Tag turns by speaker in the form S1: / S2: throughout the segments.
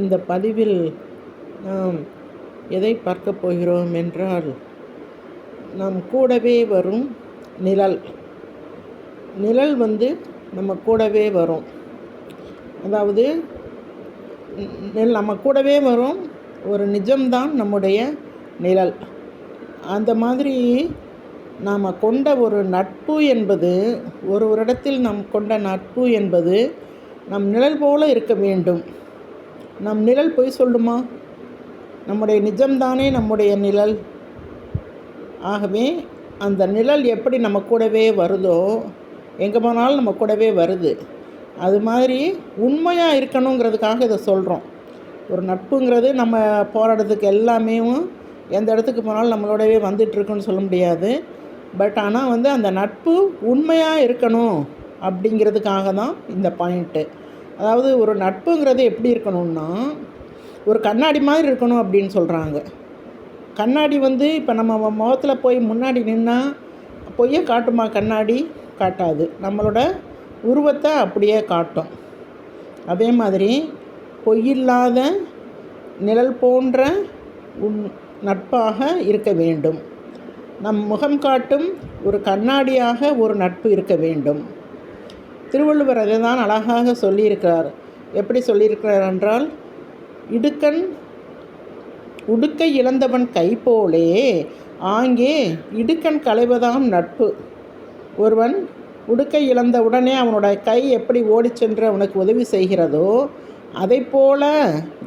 S1: இந்த பதிவில் நாம் எதை பார்க்க போகிறோம் என்றால் நம் கூடவே வரும் நிழல். நிழல் வந்து நம்ம கூடவே வரும். அதாவது நெல் நம்ம கூடவே வரும் ஒரு நிஜம்தான் நம்முடைய நிழல். அந்த மாதிரி நாம் கொண்ட ஒரு நட்பு என்பது ஒரு ஒரு இடத்தில் நாம் கொண்ட நட்பு என்பது நம் நிழல் போல இருக்க வேண்டும். நம் நிழல் பொய் சொல்லுமா? நம்முடைய நிஜம்தானே நம்முடைய நிழல். ஆகவே அந்த நிழல் எப்படி நம்ம கூடவே வருதோ எங்கே போனாலும் நம்ம கூடவே வருது. அது மாதிரி உண்மையாக இருக்கணுங்கிறதுக்காக இதை சொல்கிறோம் ஒரு நட்புங்கிறது நம்ம போராடுறதுக்கு எல்லாமே எந்த இடத்துக்கு போனாலும் நம்மளோடவே வந்துட்டுருக்குன்னு சொல்ல முடியாது. பட் ஆனால் வந்து அந்த நட்பு உண்மையாக இருக்கணும் அப்படிங்கிறதுக்காக தான் இந்த பாயிண்ட்டு. அதாவது ஒரு நட்புங்கிறது எப்படி இருக்கணும்னா ஒரு கண்ணாடி மாதிரி இருக்கணும் அப்படின்னு சொல்கிறாங்க கண்ணாடி வந்து இப்போ நம்ம முகத்தில் போய் முன்னாடி நின்னால் பொய்யை காட்டுமா? கண்ணாடி காட்டாது. நம்மளோட உருவத்தை அப்படியே காட்டும். அதே மாதிரி பொய்யில்லாத நிழல் போன்ற உன் நட்பாக இருக்க வேண்டும். நம் முகம் காட்டும் ஒரு கண்ணாடியாக ஒரு நட்பு இருக்க வேண்டும். திருவள்ளுவர் அதை தான் அழகாக சொல்லியிருக்கிறார். எப்படி சொல்லியிருக்கிறார் என்றால் இடுக்கண் உடுக்கை இழந்தவன் கைப்போலே ஆங்கே இடுக்கண் களைவதாம் நட்பு. ஒருவன் உடுக்கை இழந்த உடனே அவனோட கை எப்படி ஓடி சென்று அவனுக்கு உதவி செய்கிறதோ அதை போல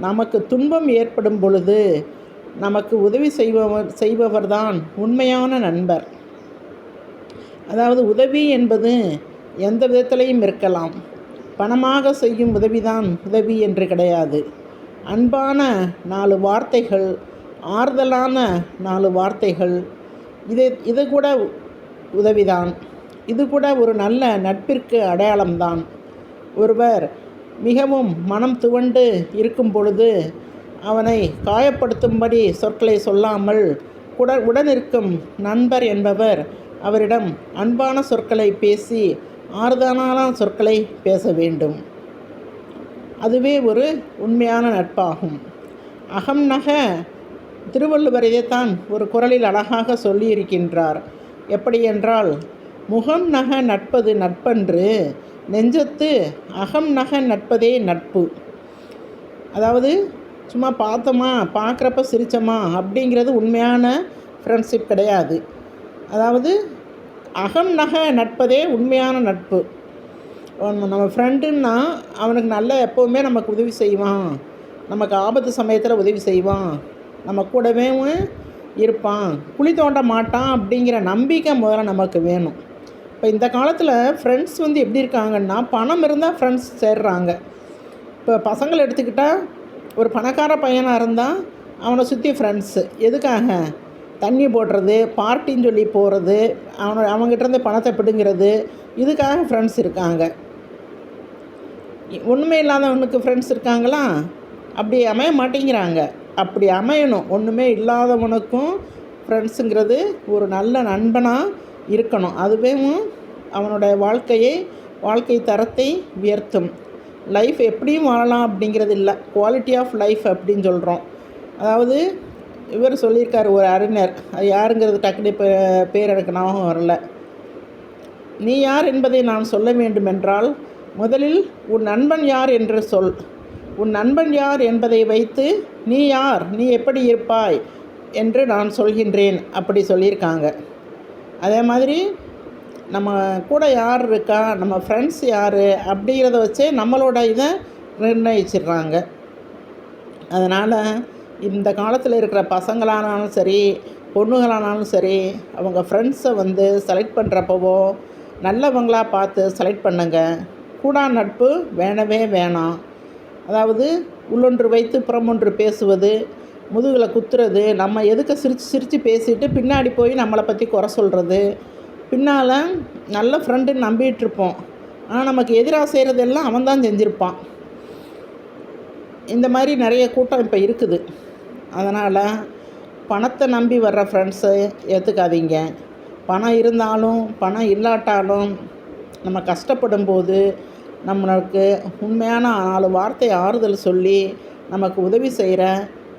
S1: நமக்கு துன்பம் ஏற்படும் பொழுது நமக்கு உதவி செய்பவர் செய்பவர்தான் உண்மையான நண்பர். அதாவது உதவி என்பது எந்த விதத்திலையும் இருக்கலாம். பணமாக செய்யும் உதவிதான் உதவி என்று கிடையாது. அன்பான நாலு வார்த்தைகள் ஆறுதலான நாலு வார்த்தைகள் இது இது கூட உதவிதான். இது கூட ஒரு நல்ல நட்பிற்கு அடையாளம்தான். ஒருவர் மிகவும் மனம் துவண்டு இருக்கும் பொழுது அவனை காயப்படுத்தும்படி சொற்களை சொல்லாமல் உட உடனிருக்கும் நண்பர் என்பவர் அவரிடம் அன்பான சொற்களை பேசி ஆறுதலான சொற்களை பேச வேண்டும். அதுவே ஒரு உண்மையான நட்பாகும். அகம் நக திருவள்ளுவர் இதைத்தான் ஒரு குரலில் அழகாக சொல்லியிருக்கின்றார். எப்படி என்றால் முகம் நக நட்பது நட்பன்று நெஞ்சத்து அகம் நக நட்பதே நட்பு. அதாவது சும்மா பார்த்தோமா பார்க்குறப்ப சிரித்தோமா அப்படிங்கிறது உண்மையான ஃப்ரெண்ட்ஷிப் கிடையாது. அதாவது அகம் நக நட்பதே உண்மையான நட்பு. நம்ம ஃப்ரெண்டுன்னா அவனுக்கு நல்ல எப்போவுமே நமக்கு உதவி செய்வான். நமக்கு ஆபத்து சமயத்தில் உதவி செய்வான். நம்ம கூடவே இருப்பான். குழி தோண்ட மாட்டான் அப்படிங்கிற நம்பிக்கை முதல்ல நமக்கு வேணும். இப்போ இந்த காலத்தில் ஃப்ரெண்ட்ஸ் வந்து எப்படி இருக்காங்கன்னா பணம் இருந்தால் ஃப்ரெண்ட்ஸ் சேர்றாங்க. இப்போ பசங்களை எடுத்துக்கிட்டால் ஒரு பணக்கார பையனாக இருந்தால் அவனை சுற்றி ஃப்ரெண்ட்ஸு எதுக்காக? தண்ணி போடுறது பார்ட்டின்னு சொல்லி போகிறது அவனை அவங்ககிட்டருந்து பணத்தை பிடுங்கிறது இதுக்காக ஃப்ரெண்ட்ஸ் இருக்காங்க. ஒன்றுமே இல்லாதவனுக்கு ஃப்ரெண்ட்ஸ் இருக்காங்களா? அப்படி அமைய மாட்டேங்கிறாங்க. அப்படி அமையணும். ஒன்றுமே இல்லாதவனுக்கும் ஃப்ரெண்ட்ஸுங்கிறது ஒரு நல்ல நண்பனாக இருக்கணும். அதுவே அவனோட வாழ்க்கையை வாழ்க்கை தரத்தை உயர்த்தும். லைஃப் எப்படியும் வாழலாம் அப்படிங்கிறது இல்லை. குவாலிட்டி ஆஃப் லைஃப் அப்படின்னு சொல்கிறோம் அதாவது இவர் சொல்லியிருக்கார் ஒரு அறிஞர். அது யாருங்கிறது டக்குனு இப்போ பேர் எனக்கு ஞாபகம் வரல. நீ யார் என்பதை நான் சொல்ல வேண்டுமென்றால் முதலில் உன் நண்பன் யார் என்று சொல். உன் நண்பன் யார் என்பதை வைத்து நீ யார்? நீ எப்படி இருப்பாய்? என்று நான் சொல்கின்றேன். அப்படி சொல்லியிருக்காங்க. அதே மாதிரி நம்ம கூட யார் இருக்கா? நம்ம ஃப்ரெண்ட்ஸ் யார்? அப்படிங்கிறத வச்சே நம்மளோட இதை நிர்ணயிச்சிடுறாங்க. அதனால் இந்த காலத்தில் இருக்கிற பசங்களானாலும் சரி பொண்ணுகளானாலும் சரி அவங்க ஃப்ரெண்ட்ஸை வந்து செலக்ட் பண்ணுறப்பவோ நல்லவங்களாக பார்த்து செலக்ட் பண்ணுங்க. கூடா நட்பு வேணவே வேணாம். அதாவது உள்ளொன்று வைத்து புறமொன்று பேசுவது முதுகில் குத்துறது நம்ம எதுக்கு சிரித்து சிரித்து பேசிட்டு பின்னாடி போய் நம்மளை பற்றி குறை சொல்கிறது பின்னால் நல்ல ஃப்ரெண்டுன்னு நம்பிகிட்ருப்போம் ஆனால் நமக்கு எதிராக செய்கிறதெல்லாம் அவன் தான் செஞ்சுருப்பான். இந்த மாதிரி நிறைய கூட்டம் இப்போ இருக்குது. அதனால் பணத்தை நம்பி வர்ற ஃப்ரெண்ட்ஸை ஏற்றுக்காதீங்க பணம் இருந்தாலும் பணம் இல்லாட்டாலும் நம்ம கஷ்டப்படும் போது நம்மளுக்கு உண்மையான நாலு வார்த்தை ஆறுதல் சொல்லி நமக்கு உதவி செய்கிற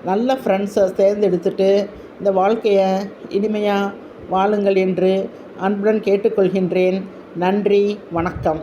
S1: நல்ல ஃப்ரெண்ட்ஸை தேர்ந்தெடுத்துட்டு இந்த வாழ்க்கையை இனிமையாக வாழுங்கள் என்று அன்புடன் கேட்டுக்கொள்கின்றேன். நன்றி வணக்கம்.